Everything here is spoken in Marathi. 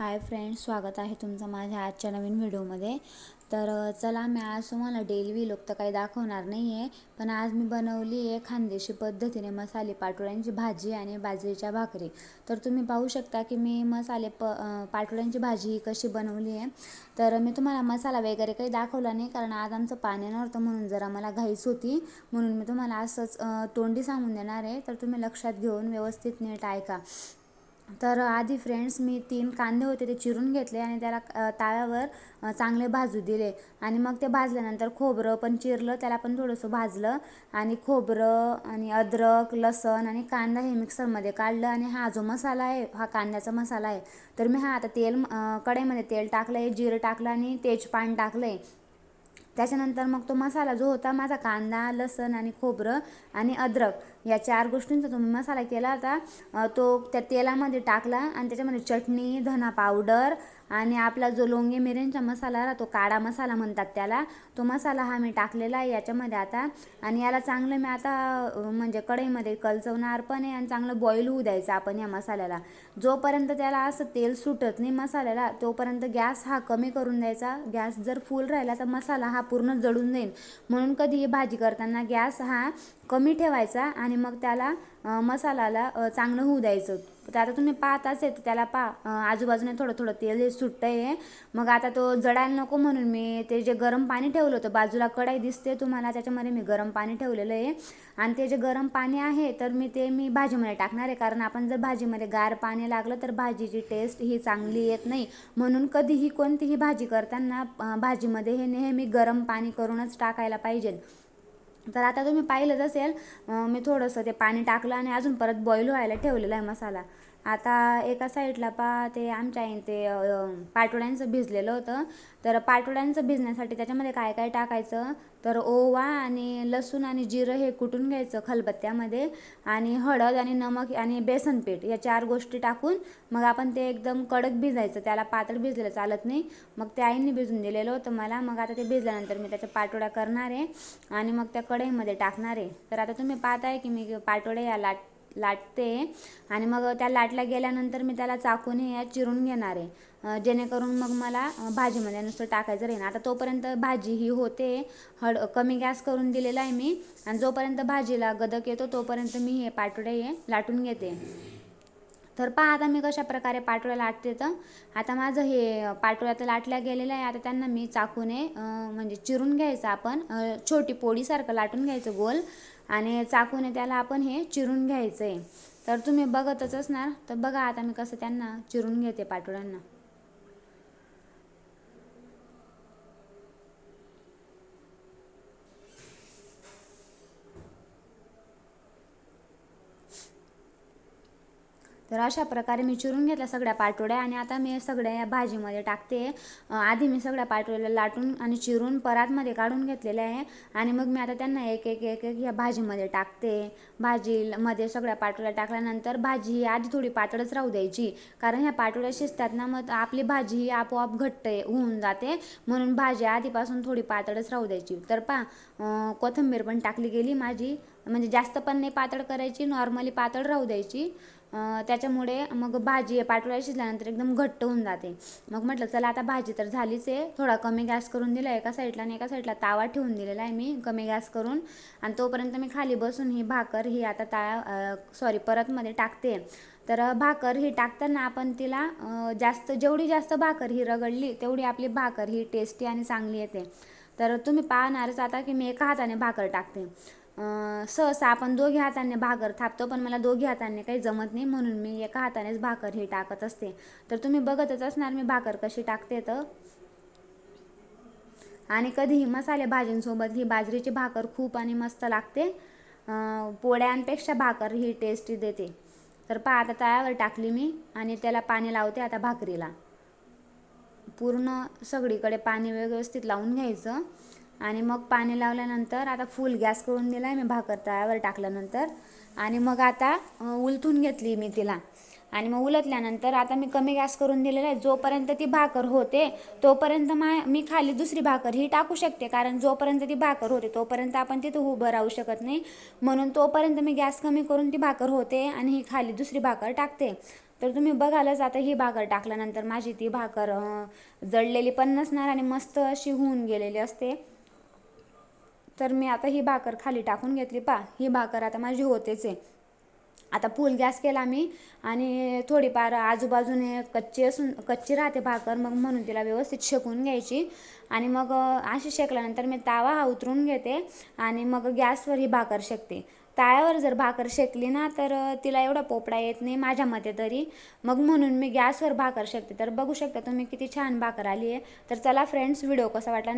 हाय फ्रेंड्स स्वागत आहे तुमचं माझ्या आजच्या नवीन व्हिडिओमध्ये. तर चला मी आज तुम्हाला डेली व्लॉग तर काही दाखवणार नाही आहे पण आज मी बनवली आहे खानदेशी पद्धतीने मसाले पाटोळ्यांची भाजी आणि बाजरीच्या भाकरी. तर तुम्ही पाहू शकता की मी मसाले प पाटोळ्यांची भाजी कशी बनवली आहे. तर मी तुम्हाला मसाला वगैरे काही दाखवला नाही कारण आज आमचं पाणी नव्हतं म्हणून जरा मला घाईच होती. म्हणून मी तुम्हाला असंच तोंडी सांगून देणार आहे. तर तुम्ही लक्षात घेऊन व्यवस्थित नीट ऐका. तर आधी फ्रेंड्स मी तीन कांदे होते ते चिरून घेतले आणि त्याला तव्यावर चांगले भाजू दिले. आणि मग ते भाजल्यानंतर खोबरं पण चिरलं त्याला पण थोडंसं भाजलं. आणि खोबरं आणि अद्रक लसण आणि कांदा हे मिक्सरमध्ये काढलं आणि हा जो मसाला आहे हा कांद्याचा मसाला आहे तर मी हा आता तेल कढईमध्ये तेल टाकलं आहे जिरं टाकलं आणि तेजपान टाकलं आहे त्याच्यानंतर मग तो मसाला जो होता माझा कांदा लसण आणि खोबरं आणि अद्रक या चार गोष्टींचा तुम्ही मसाला केला होता तो त्या तेलामध्ये टाकला आणि त्याच्यामध्ये चटणी धना पावडर आणि आपला जो लोंगे मिरेंचा मसाला राहतो काळा मसाला म्हणतात त्याला तो मसाला हा मी टाकलेला आहे याच्यामध्ये आता. आणि याला चांगलं मी आता म्हणजे कढईमध्ये कलचवणार पण आहे आणि चांगलं बॉईल होऊ द्यायचं आपण या मसाल्याला. जोपर्यंत त्याला असं तेल सुटत नाही मसाल्याला तोपर्यंत गॅस हा कमी करून द्यायचा. गॅस जर फुल राहिला तर मसाला हा पूर्ण जळून जाईल. म्हणून कधीही भाजी करताना गॅस हा कमी ठेवायचा आणि मग त्याला मसाल्याला चांगलं होऊ द्यायचं. तर आता तुम्ही पाहताच आहे तर त्याला पा आजूबाजूने थोडं थोडं तेल सुटतं आहे मग आता तो जडायला नको म्हणून मी ते जे गरम पाणी ठेवलं होतं बाजूला कढाई दिसते तुम्हाला त्याच्यामध्ये मी गरम पाणी ठेवलेलं आहे. आणि ते जे गरम पाणी आहे तर मी ते मी भाजीमध्ये टाकणार आहे. कारण आपण जर भाजीमध्ये गार पाणी लागलं तर भाजीची टेस्ट ही चांगली येत नाही. म्हणून कधीही कोणतीही भाजी करताना भाजीमध्ये हे नेहमी गरम पाणी करूनच टाकायला पाहिजे. तर आता तुम्ही पाहिलंच असेल मी थोडंसं ते पाणी टाकलं आणि अजून परत बॉईल व्हायला ठेवलेला आहे मसाला. आता एका साईडला पा ते आमच्या आईने ते पाटोळ्यांचं भिजलेलं होतं. तर पाटोळ्यांचं भिजण्यासाठी त्याच्यामध्ये काय काय टाकायचं? तर ओवा आणि लसूण आणि जिरं हे कुटून घ्यायचं खलबत्त्यामध्ये. आणि हळद आणि नमक आणि बेसन पीठ या चार गोष्टी टाकून मग आपण ते एकदम कडक भिजायचं. त्याला पातळ भिजलेलं चालत नाही. मग ते आईंनी भिजून दिलेलं होतं मला. मग आता ते भिजल्यानंतर मी त्याच्या पाटोळ्या करणार आहे आणि मग त्या कढईमध्ये टाकणार. आहे तर आता तुम्ही पाहताय की मी पाटोळे या लाट लाटते. आणि मग त्या लाटल्या गेल्यानंतर मी त्याला चाकूने या चिरून घेणार आहे. जेणेकरून मग मला भाजीमध्ये नुसतं टाकायचं राहील आता तोपर्यंत भाजी ही होते. हड कमी गॅस करून दिलेला आहे मी. आणि जोपर्यंत भाजीला गदक येतो तोपर्यंत मी हे पाटोडे हे लाटून घेते. तर पहा आता मी कशा प्रकारे पाटोळ्या लाटते तर. आता माझं हे पाटोळ्या तर लाटल्या गेलेल्या आहे. आता त्यांना मी चाकूने म्हणजे चिरून घ्यायचं आपण छोटी पोळीसारखं लाटून घ्यायचं गोल. आणि चाकूने त्याला आपण हे चिरून घ्यायचं आहे तर तुम्ही बघतच असणार. तर बघा आता मी कसं त्यांना चिरून घेते पाटोळ्यांना. तर अशा प्रकारे मी चिरून घेतल्या सगळ्या पाटोड्या आणि आता मी सगळ्या या भाजीमध्ये टाकते. आधी मी सगळ्या पाटोळ्याला लाटून आणि चिरून परातमध्ये काढून घेतलेल्या आहे. आणि मग मी आता त्यांना एक एक एक एक या भाजीमध्ये टाकते. भाजीमध्ये सगळ्या पाटोळ्या टाकल्यानंतर भाजी ही आधी थोडी पातळच राहू द्यायची. कारण ह्या पाटोळ्या शिजतात ना मग आपली भाजी ही आपोआप घट्ट होऊन जाते. म्हणून भाजी आधीपासून थोडी पातळच राहू द्यायची. तर पा कोथिंबीर पण टाकली गेली माझी. म्हणजे जास्त पण नाही पातळ करायची नॉर्मली पातळ राहू द्यायची. त्याच्यामुळे मग भाजी पाटोळ्या शिजल्यानंतर एकदम घट्ट होऊन जाते. मग म्हटलं चला आता भाजी तर झालीच आहे. थोडा कमी गॅस करून दिला एका साईडला आणि एका साईडला तावा ठेवून दिलेला आहे मी कमी गॅस करून. आणि तोपर्यंत मी खाली बसून ही भाकर ही आता ता सॉरी परतमध्ये टाकते. तर भाकर ही टाकताना आपण तिला जास्त जेवढी जास्त भाकर ही रगडली तेवढी आपली भाकर ही टेस्टी आणि चांगली येते. तर तुम्ही पाहणारच आता की मी एका हाताने भाकर टाकते. सहसा आपण दोघी हाताने भाकर थापतो पण मला दोघी हाताने काही जमत नाही. म्हणून मी एका हातानेच भाकर ही टाकत असते. तर तुम्ही बघतच असणार मी भाकर कशी टाकते तर. आणि कधीही मसाले भाजींसोबत ही बाजरीची भाकर खूप आणि मस्त लागते. पोळ्यांपेक्षा भाकर ही टेस्टी देते. तर पहा आता तळ्यावर टाकली मी आणि त्याला पाणी लावते आता भाकरीला. पूर्ण सगळीकडे पाणी व्यवस्थित लावून घ्यायचं. आणि मग पाणी लावल्यानंतर आता फुल गॅस करून दिला आहे मी भाकर तळ्यावर टाकल्यानंतर. आणि मग आता उलथून घेतली मी तिला. आणि मग उलटल्यानंतर आता मी कमी गॅस करून दिलेला आहे. जोपर्यंत ती भाकर होते तोपर्यंत मा मी खाली दुसरी भाकर ही टाकू शकते. कारण जोपर्यंत ती भाकर होते तोपर्यंत आपण तिथं उभं राहू शकत नाही. म्हणून तोपर्यंत मी गॅस कमी करून ती भाकर होते आणि ही खाली दुसरी भाकर टाकते. तर तुम्ही बघालच आता ही भाकर टाकल्यानंतर माझी ती भाकर जळलेली पण नसणार आणि मस्त अशी होऊन गेलेली असते. तर मी आता ही भाकर खाली टाकून घेतली. पा ही भाकर आता माझी होतेच आहे. आता फुल गॅस केला मी आणि थोडीफार आजूबाजूने कच्ची असून कच्ची राहते भाकर मग म्हणून तिला व्यवस्थित शेकून घ्यायची. आणि मग अशी शेकल्यानंतर मी तावा हा उतरून घेते आणि मग गॅसवर ही भाकर शेकते. ताव्यावर जर भाकर शेकली ना तर तिला एवढा पोपडा येत नाही माझ्या मते तरी. मग म्हणून मी गॅसवर भाकर शेकते. तर बघू शकता तुम्ही किती छान भाकर आली आहे. तर चला फ्रेंड्स व्हिडिओ कसा वाटला